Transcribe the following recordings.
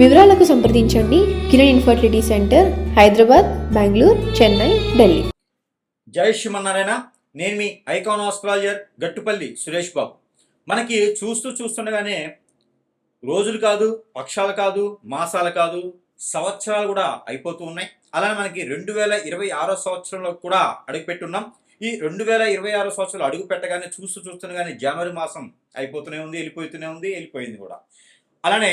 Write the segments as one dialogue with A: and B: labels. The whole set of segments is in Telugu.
A: వివరాలకు సంప్రదించండి. Kiran infertility centre Hyderabad Bengaluru Chennai Delhi.
B: జై శ్రీమన్నారాయణ. నేను మీ ఐకాన్ ఆస్ట్రాలజర్ గట్టుపల్లి సురేష్ బాబు. మనకి చూస్తూ చూస్తుండగానే రోజులు కాదు పక్షాలు కాదు మాసాలు కాదు సంవత్సరాలు కూడా అయిపోతూ ఉన్నాయి. అలానే మనకి రెండు వేల ఇరవై ఆరో సంవత్సరంలో కూడా అడుగుపెట్టున్నాం. ఈ రెండు వేల ఇరవై ఆరో సంవత్సరాలు అడుగు పెట్టగానే చూస్తూ చూస్తుండగానే జనవరి మాసం అయిపోతూనే ఉంది వెళ్ళిపోతూనే ఉంది వెళ్ళిపోయింది కూడా. అలానే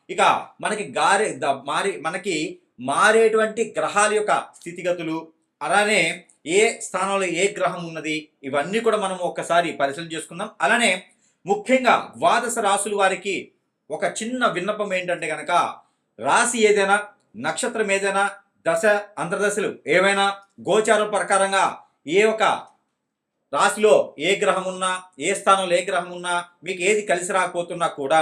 B: ఇక మనకి గారే ద- మారి మనకి మారేటువంటి గ్రహాల యొక్క స్థితిగతులు అలానే ఏ స్థానంలో ఏ గ్రహం ఉన్నది ఇవన్నీ కూడా మనం ఒక్కసారి పరిశీలన చేసుకుందాం. అలానే ముఖ్యంగా ద్వాదశ రాసుల వారికి ఒక చిన్న విన్నపం ఏంటంటే కనుక రాశి ఏదైనా నక్షత్రం ఏదైనా దశ అంతర్దశలు ఏవైనా గోచారం ప్రకారంగా ఏ ఒక రాశిలో ఏ గ్రహం ఉన్నా ఏ స్థానంలో ఏ గ్రహం ఉన్నా మీకు ఏది కలిసి రాకపోతున్నా కూడా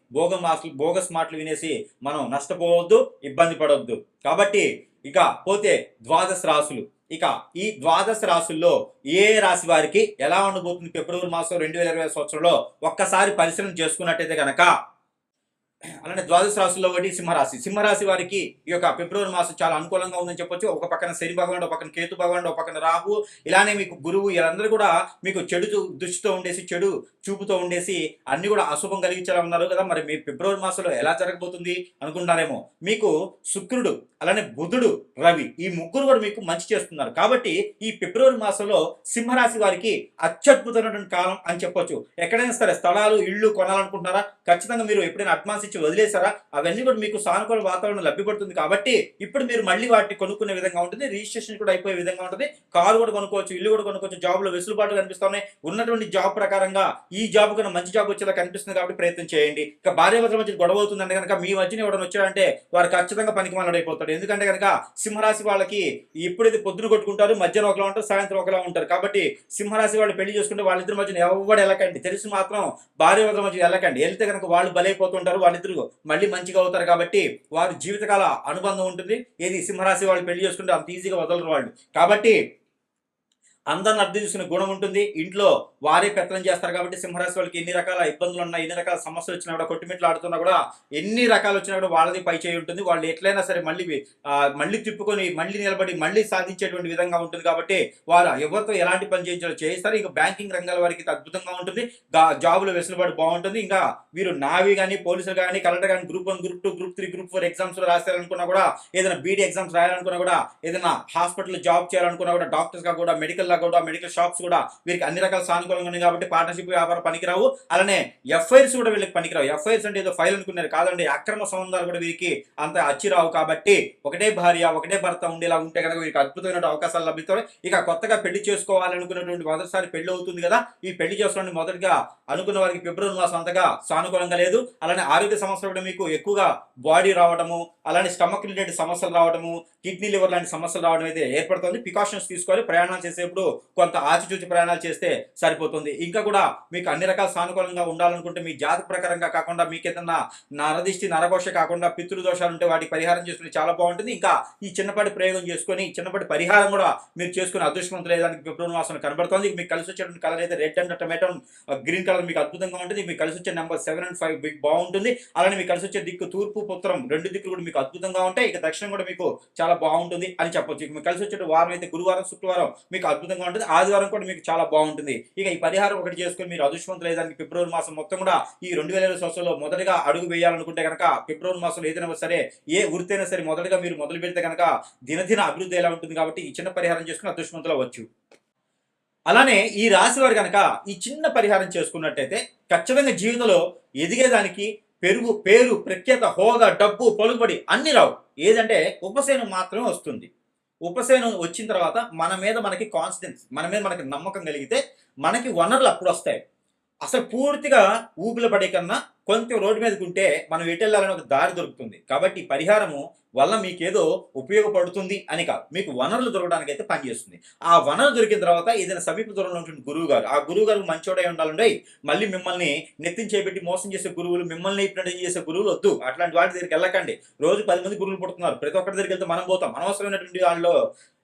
B: భోగ మాటలు బోగస్ మాటలు వినేసి మనం నష్టపోవద్దు ఇబ్బంది పడవద్దు కాబట్టి ఇక పోతే ద్వాదశ రాసులు. ఇక ఈ ద్వాదశ రాసుల్లో ఏ రాశి వారికి ఎలా ఉండబోతుంది ఫిబ్రవరి మాసం రెండు వేల ఇరవై సంవత్సరంలో ఒక్కసారి పరిశీలన చేసుకున్నట్టయితే కనుక అలానే ద్వాదశ రాశుల్లో ఒకటి సింహరాశి. సింహరాశి వారికి ఈ యొక్క ఫిబ్రవరి మాసం చాలా అనుకూలంగా ఉందని చెప్పొచ్చు. ఒక పక్కన శని భగవానుడు ఒక పక్కన కేతు భగవానుడు ఒక పక్కన రాహు. ఇలానే మీకు గురువు వీళ్ళందరూ కూడా మీకు చెడు దృష్టితో ఉండేసి చెడు చూపుతో ఉండేసి అన్ని కూడా అశుభం కలిగించేలా ఉన్నారు కదా. మరి మీ ఫిబ్రవరి మాసంలో ఎలా జరగబోతుంది అనుకుంటారేమో మీకు శుక్రుడు అలానే బుధుడు రవి ఈ ముగ్గురు కూడా మీకు మంచి చేస్తున్నారు. కాబట్టి ఈ ఫిబ్రవరి మాసంలో సింహరాశి వారికి అత్యద్భుతమైనటువంటి కాలం అని చెప్పొచ్చు. ఎక్కడైనా సరే స్థలాలు ఇళ్ళు కొనాలనుకుంటున్నారా? ఖచ్చితంగా మీరు ఎప్పుడైనా అడ్వాన్స్ ఇచ్చి వదిలేసారా అవన్నీ కూడా మీకు సానుకూల వాతావరణం లభ్యపడుతుంది కాబట్టి ఇప్పుడు మీరు మళ్ళీ వాటిని కొనుక్కునే విధంగా ఉంటుంది. రిజిస్ట్రేషన్ కూడా అయిపోయే విధంగా ఉంటుంది. కారు కూడా కొనుక్కోవచ్చు ఇల్లు కూడా కొనుక్కోవచ్చు. జాబ్లో వెసులుబాటు కనిపిస్తున్నాయి. ఉన్నటువంటి జాబ్ ప్రకారంగా ఈ జాబ్ కన్నా మంచి జాబ్ వచ్చేలా కనిపిస్తుంది కాబట్టి ప్రయత్నం చేయండి. ఇక భార్య మధ్య గొడవ అవుతుందంటే కనుక మీ మధ్యన ఎవరైనా వచ్చాడంటే వారు ఖచ్చితంగా పనికి ఉంటారు ఎందుకంటే కనుక సింహరాశి వాళ్ళకి ఎప్పుడైతే పొద్దున కొట్టుకుంటారు మధ్యాహ్నం ఒకలా ఉంటారు సాయంత్రం ఒకలా ఉంటారు. కాబట్టి సింహరాశి వాళ్ళు పెళ్ళి చేసుకుంటే వాళ్ళిద్దరి మధ్యన ఎవడు వెళ్ళకండి తెలిసి మాత్రం భార్య భర్తల మధ్య వెళ్ళకండి వెళ్తే కనుక వాళ్ళు బలైపోతుంటారు వాళ్ళిద్దరు మళ్ళీ మంచిగా అవుతారు కాబట్టి వారు జీవితకాల అనుబంధం ఉంటుంది. ఏది సింహరాశి వాళ్ళు పెళ్ళి చేసుకుంటే అంత ఈజీగా వదలరు వాళ్ళు. కాబట్టి అందరిని అర్థం చేసుకునే గుణం ఉంటుంది. ఇంట్లో వారే పెత్తనం చేస్తారు కాబట్టి సింహరాశి వాళ్ళకి ఎన్ని రకాల ఇబ్బందులు ఉన్నా ఎన్ని రకాల సమస్యలు వచ్చినా కూడా కొట్టుమిట్లు ఆడుతున్నా కూడా ఎన్ని రకాలు వచ్చినా కూడా వాళ్ళది పై చేయి ఉంటుంది. వాళ్ళు ఎట్లయినా సరే మళ్ళీ మళ్ళీ తిప్పుకొని మళ్ళీ నిలబడి మళ్ళీ సాధించేటువంటి విధంగా ఉంటుంది కాబట్టి వారు ఎవరితో ఎలాంటి పని చేయించాలో చేయిస్తారు. ఇక బ్యాంకింగ్ రంగాల వారికి అద్భుతంగా ఉంటుంది. జాబులు వెసులుబాటు బాగుంటుంది. ఇంకా వీరు నావి కానీ పోలీసులు కానీ కలెక్టర్ కానీ group one group two group three group four exams రాస్తారనుకున్నా కూడా ఏదైనా బీడీ ఎగ్జామ్స్ రాయాలనుకున్నా కూడా ఏదైనా హాస్పిటల్ జాబ్ చేయాలనుకున్నా కూడా డాక్టర్స్గా కూడా మెడికల్ కూడా మెడికల్ షాప్స్ కూడా వీరికి అన్ని రకాల సానుకూలంగా ఉన్నాయి కాబట్టి పార్ట్నర్షిప్ వ్యాపారం పనికిరావు. అలానే ఎఫ్ఐఆర్స్ కూడా వీళ్ళకి పనికిరావు. ఎఫ్ఐఆర్స్ అంటే ఏదో ఫైల్ అనుకున్నారు. కాదండి అక్రమ సంబంధాలు కూడా వీరికి అంత అచ్చిరావు కాబట్టి ఒకటే భార్య ఒకటే భర్త ఉండేలా ఉంటే కనుక వీరికి అద్భుతమైన అవకాశాలు లభిస్తాయి. ఇక కొత్తగా పెళ్ళి చేసుకోవాలనుకున్నటువంటి మొదటిసారి పెళ్ళి అవుతుంది కదా ఈ పెళ్ళి చేసుకోవడానికి మొదటిగా అనుకున్న వారికి ఫిబ్రవరి మాసం అంతగా సానుకూలంగా లేదు. అలానే ఆరోగ్య సమస్యలు కూడా మీకు ఎక్కువగా బాడీ రావడము అలానే స్టమక్ రిలేటెడ్ సమస్యలు రావడము కిడ్నీ లివర్ లాంటి సమస్యలు రావడం అయితే ఏర్పడుతుంది. ప్రికాషన్స్ తీసుకోవాలి. ప్రయాణం చేసేప్పుడు కొంత ఆచితూచి ప్రయాణాలు చేస్తే సరిపోతుంది. ఇంకా కూడా మీకు అన్ని రకాల సానుకూలంగా ఉండాలనుకుంటే మీ జాతక ప్రకారంగా కాకుండా మీకు ఏదన్నా నరదిష్టి నరఘోష కాకుండా పితృ దోషాలు ఉంటే వాటికి పరిహారం చేసుకుని చాలా బాగుంటుంది. ఇంకా ఈ చిన్నపాటి ప్రయోగం చేసుకొని చిన్నపాటి పరిహారం కూడా మీరు చేసుకుని అదృష్టవంతులు లేదానికి ఫిబ్రవరి మాసం కనబడుతుంది. మీకు కలిసి వచ్చేటువంటి కలర్ అయితే red and tomato green colour మీకు అద్భుతంగా ఉంటుంది. మీకు కలిసి వచ్చే నెంబర్ సెవెన్ అండ్ ఫైవ్ బాగుంటుంది. అలానే మీకు కలిసి వచ్చే దిక్కు తూర్పు ఉత్తరం రెండు దిక్కులు కూడా మీకు అద్భుతంగా ఉంటాయి. ఇక దక్షిణం కూడా మీకు చాలా బాగుంటుంది అని చెప్పొచ్చు. మీకు కలిసి వచ్చే వారం అయితే గురువారం శుక్రవారం మీకు అద్భుతంగా ఉంటుంది. ఆదివారం కూడా మీకు చాలా బాగుంటుంది. ఇక ఈ పరిహారం ఒకటి చేసుకుని మీరు అదృష్టవంతులు అయ్యేదానికి ఫిబ్రవరి మాసం మొత్తం కూడా ఈ రెండు వేల ఇరవై సంవత్సరంలో మొదటగా అడుగు వేయాలనుకుంటే కనుక ఫిబ్రవరి మాసంలో ఏదైనా సరే ఏ వృత్తైనా సరే మొదటగా మీరు మొదలు పెడితే కనుక దినదిన అభివృద్ధి ఎలా ఉంటుంది కాబట్టి ఈ చిన్న పరిహారం చేసుకుని అదృష్టవంతులు అవ్వచ్చు. అలానే ఈ రాశి వారు కనుక ఈ చిన్న పరిహారం చేసుకున్నట్టయితే ఖచ్చితంగా జీవితంలో ఎదిగేదానికి పెరుగు పేరు ప్రఖ్యాత హోదా డబ్బు పలుకుబడి అన్ని రావు. ఏదంటే ఉపశమనం మాత్రమే వస్తుంది. ఉపశమనం వచ్చిన తర్వాత మన మీద మనకి కాన్ఫిడెన్స్ మన మీద మనకి నమ్మకం కలిగితే మనకి వనరులు అప్పుడు వస్తాయి. అసలు పూర్తిగా ఊపిలో పడే కన్నా కొంచెం రోడ్డు మీదకి ఉంటే మనం ఎటు వెళ్ళాలని ఒక దారి దొరుకుతుంది. కాబట్టి పరిహారము వల్ల మీకేదో ఉపయోగపడుతుంది అని కాదు. మీకు వనరులు దొరకడానికి అయితే పనిచేస్తుంది ఆ వనరు దొరికిన తర్వాత ఏదైనా సమీప దూరంలో ఉంటుంది గురువు గారు ఆ గురువు గారు మంచోడై ఉండాలండి మళ్ళీ మిమ్మల్ని నెత్తిన చేపెట్టి మోసం చేసే గురువులు మిమ్మల్ని ఇప్పుడు చేసే గురువులు వద్దు. అట్లాంటి వాటి దగ్గరికి వెళ్ళకండి. రోజు పది మంది గురువులు పుడుతున్నారు. ప్రతి ఒక్కరి దగ్గరికి వెళ్తే మనం పోతాం. అనవసరమైనటువంటి వాళ్ళు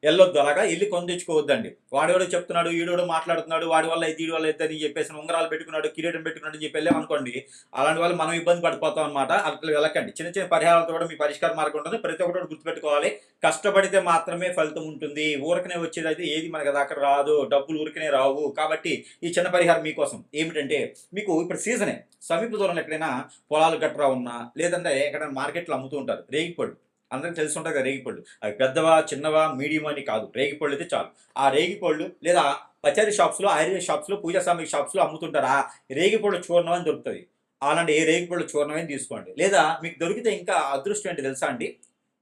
B: వెళ్ళొద్దు అలాగా. వెళ్ళి కొని తెచ్చుకోవద్దండి. వాడేవాడు చెప్తున్నాడు ఈడోడు మాట్లాడుతున్నాడు వాడి వల్ల అయితే ఈడి వల్ల అయితే అని చెప్పేసి ఉంగరాలు పెట్టుకున్నాడు కిరీటం పెట్టుకున్నాడు అని చెప్పి వెళ్ళాం అనుకోండి అలాంటి వాళ్ళు మనం ఇబ్బంది పడిపోతాం అనమాట అట్లా వెళ్ళకండి. చిన్న చిన్న పరిహారాలతో కూడా మీ పరిష్కార మార్గం ఉంటుంది. ప్రతి ఒక్కటి గుర్తుపెట్టుకోవాలి. కష్టపడితే మాత్రమే ఫలితం ఉంటుంది. ఊరకనే వచ్చేది అయితే ఏది మనకి దాకా రాదు. డబ్బులు ఊరికనే రావు. కాబట్టి ఈ చిన్న పరిహారం మీకోసం ఏమిటంటే మీకు ఇప్పుడు సీజనే. సమీప దూరంలో ఎక్కడైనా పొలాలు గట్రా ఉన్నా లేదంటే ఎక్కడైనా మార్కెట్లో అమ్ముతూ ఉంటారు. రేగిపళ్ళు అందరికి తెలిసి కదా రేగిపళ్ళు అవి పెద్దవా చిన్నవా మీడియం అని కాదు. రేగిపళ్ళు అయితే చాలు. ఆ రేగిపళ్ళు లేదా పచారీ షాప్స్లో ఆయుర్వేద షాప్స్లో పూజా సామాగ్రి షాప్స్లో అమ్ముతుంటారు? ఆ రేగిపళ్ళు చూర్ణం అని దొరుకుతుంది అలాంటి ఏ రేగిపళ్ళు చూర్ణం తీసుకోండి. లేదా మీకు దొరికితే ఇంకా అదృష్టం ఏంటి తెలుసా అండి?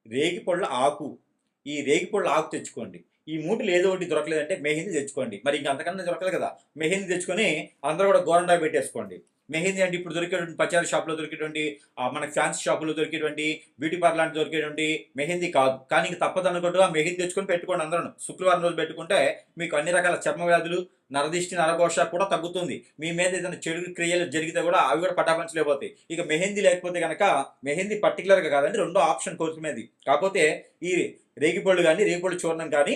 B: రేగిపళ్ళ ఆకు. ఈ రేగిపళ్ళ ఆకు తెచ్చుకోండి. ఈ మూటలు ఏదో ఒకటి దొరకలేదంటే మెహిందీ తెచ్చుకోండి. మరి ఇంకా అంతకన్నా దొరకలేదు కదా. మెహిందీ తెచ్చుకొని అందరూ కూడా గోరండా పెట్టేసుకోండి. మెహందీ అంటే ఇప్పుడు దొరికేటువంటి పచారీ షాప్లో దొరికేటువంటి మనకి ఫ్యాన్సీ షాపులో దొరికేటువంటి బ్యూటీ పార్లర్ దొరికేటువంటి మెహందీ కాదు. కానీ ఇంక తప్పదు అనుకుంటూ మెహందీ తెచ్చుకొని పెట్టుకోండి అందరూ శుక్రవారం రోజు పెట్టుకుంటే మీకు అన్ని రకాల చర్మ వ్యాధులు నరదిష్టి నరఘోష కూడా తగ్గుతుంది. మీ మీద ఏదైనా చెడు క్రియలు జరిగితే కూడా అవి కూడా పటాపంచలేకపోతాయి ఇక మెహందీ లేకపోతే కనుక మెహందీ పర్టికులర్గా కాదండి రెండో ఆప్షన్ కోరుకునేది కాకపోతే ఈ రేగిపళ్ళు కానీ రేగిపళ్ళు చూర్ణం కానీ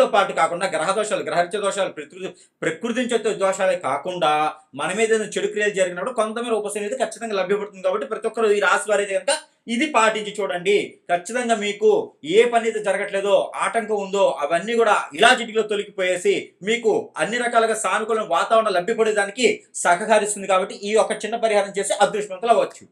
B: పాటు కాకుండా గ్రహ దోషాలు గ్రహరిత్య దోషాలు ప్రకృతి ప్రకృతి నుంచి దోషాలే కాకుండా మన మీద చెడు క్రియలు జరిగినప్పుడు కొంతమేర ఉపశమనం అయితే ఖచ్చితంగా లభ్యపడుతుంది కాబట్టి ప్రతి ఒక్కరు ఈ రాశి వారి కనుక ఇది పాటించి చూడండి. ఖచ్చితంగా మీకు ఏ పని అయితే జరగట్లేదో ఆటంకం ఉందో అవన్నీ కూడా ఇలా జిటిలో తొలగిపోయేసి మీకు అన్ని రకాలుగా సానుకూల వాతావరణం లభ్యపడేదానికి సహకరిస్తుంది కాబట్టి ఈ ఒక చిన్న పరిహారం చేసి అదృష్టవంతులు అవ్వచ్చు.